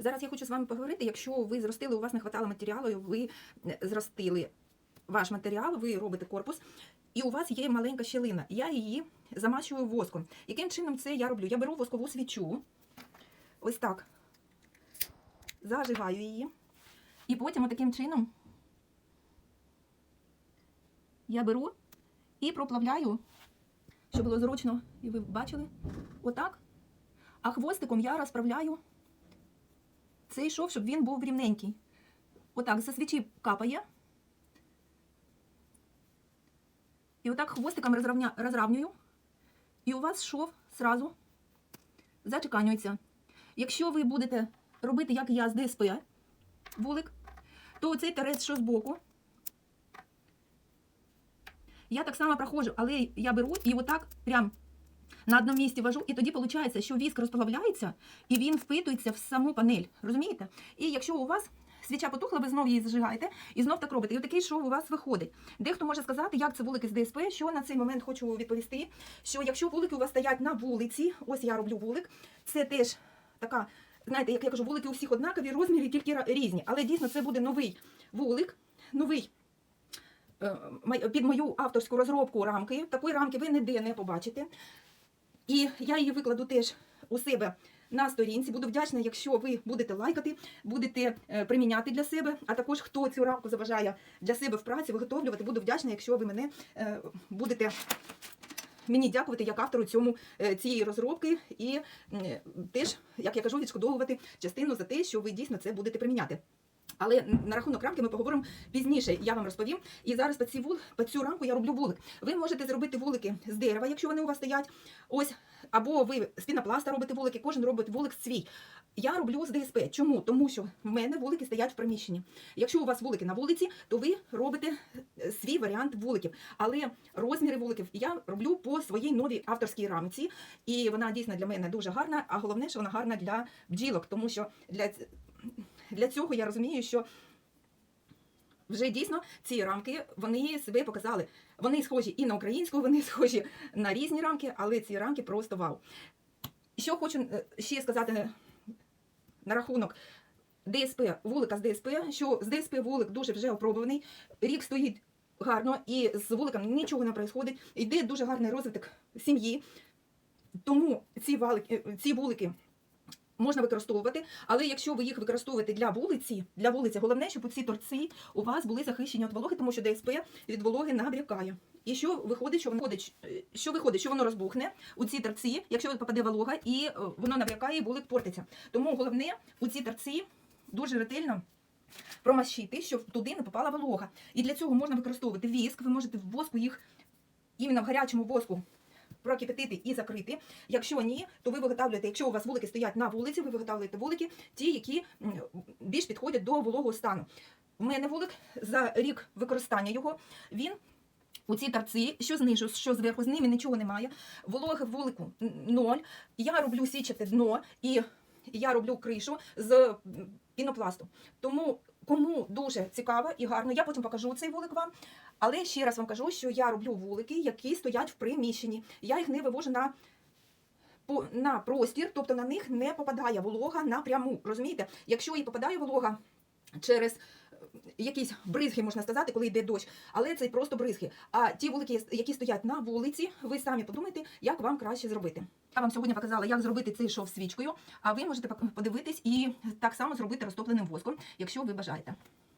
Зараз я хочу з вами поговорити. Якщо ви зростили, у вас не хватало матеріалу, і ви е, зростили ваш матеріал, ви робите корпус, і у вас є маленька щілина. Я її замащую воском. Яким чином це я роблю? Я беру воскову свічу, ось так, зажигаю її, і потім таким чином я беру і проплавляю, щоб було зручно, і ви бачили, отак. А хвостиком я розправляю цей шов, щоб він був рівненький. Отак, за свічі капає. І отак хвостиком розравнюю. І у вас шов зразу зачеканюється. Якщо ви будете робити, як я з ДСП, вулик, то цей терець, що збоку, я так само проходжу, але я беру і отак прям на одному місці вожу, і тоді виходить, що віск розплавляється і він впитується в саму панель. Розумієте? І якщо у вас свіча потухла, ви знов її зажигаєте і знов так робите. І отакий шов у вас виходить. Дехто може сказати, як це вулики з ДСП, що на цей момент хочу відповісти. Що якщо вулики у вас стоять на вулиці, ось я роблю вулик, це теж така, знаєте, як я кажу, вулики у всіх однакові, розміри тільки різні. Але дійсно це буде новий вулик, новий. е, Під мою авторську розробку рамки. Такої рамки ви ніде не побачите. І я її викладу теж у себе на сторінці. Буду вдячна, якщо ви будете лайкати, будете е, приміняти для себе. А також хто цю рамку забажає для себе в праці виготовлювати, буду вдячна, якщо ви мене е, будете. Мені дякувати як автору цьому е, цієї розробки і теж, як я кажу, відшкодовувати частину за те, що ви дійсно це будете приміняти. Але на рахунок рамки ми поговоримо пізніше. Я вам розповім. І зараз по, ці вул, по цю рамку я роблю вулик. Ви можете зробити вулики з дерева, якщо вони у вас стоять. Ось, або ви з пінопласта робите вулики, кожен робить вулик свій. Я роблю з ДСП. Чому? Тому що в мене вулики стоять в приміщенні. Якщо у вас вулики на вулиці, то ви робите е, свій варіант вуликів. Але розміри вуликів я роблю по своїй новій авторській рамці. І вона дійсно для мене дуже гарна, а головне, що вона гарна для бджілок, тому що для, для цього я розумію, що вже дійсно ці рамки вони себе показали. Вони схожі і на українську, вони схожі на різні рамки, але ці рамки просто вау. Що хочу е, ще сказати на- рахунок ДСП, вулика з ДСП, що з ДСП вулик дуже вже опробуваний, рік стоїть гарно, і з вуликом нічого не відбувається. Йде дуже гарний розвиток сім'ї. Тому ці, валики, ці вулики можна використовувати, але якщо ви їх використовуєте для вулиці, для вулиці, головне, щоб ці торці у вас були захищені від вологи, тому що ДСП від вологи набрякає. І що виходить, що воно виходить, що виходить, що воно розбухне у ці торці, якщо попаде волога, і е, воно набрякає, і вулик портиться. Тому головне у ці торці дуже ретельно. Промащити, щоб туди не попала волога. І для цього можна використовувати віск. Ви можете в воску їх іменно в гарячому воску прокипятити і закрити. Якщо ні, то ви виготовлюєте, якщо у вас вулики стоять на вулиці, ви виготовлюєте вулики, ті, які більш підходять до вологого стану. У мене вулик за рік використання його, він у ці торці, що знизу, що зверху, з ними нічого немає. Вологи вулику ноль. Я роблю січате дно і я роблю кришу з пінопласту. Тому кому дуже цікаво і гарно, я потім покажу цей вулик вам. Але ще раз вам кажу, що я роблю вулики, які стоять в приміщенні. Я їх не вивожу на, на простір, тобто на них не попадає волога напряму. Розумієте? Якщо і попадає волога через якісь бризги, можна сказати, коли йде дощ, але це просто бризги. А ті вулики, які стоять на вулиці, ви самі подумайте, як вам краще зробити. Я вам сьогодні показала, як зробити цей шов свічкою, а ви можете подивитись і так само зробити розтопленим воском, якщо ви бажаєте.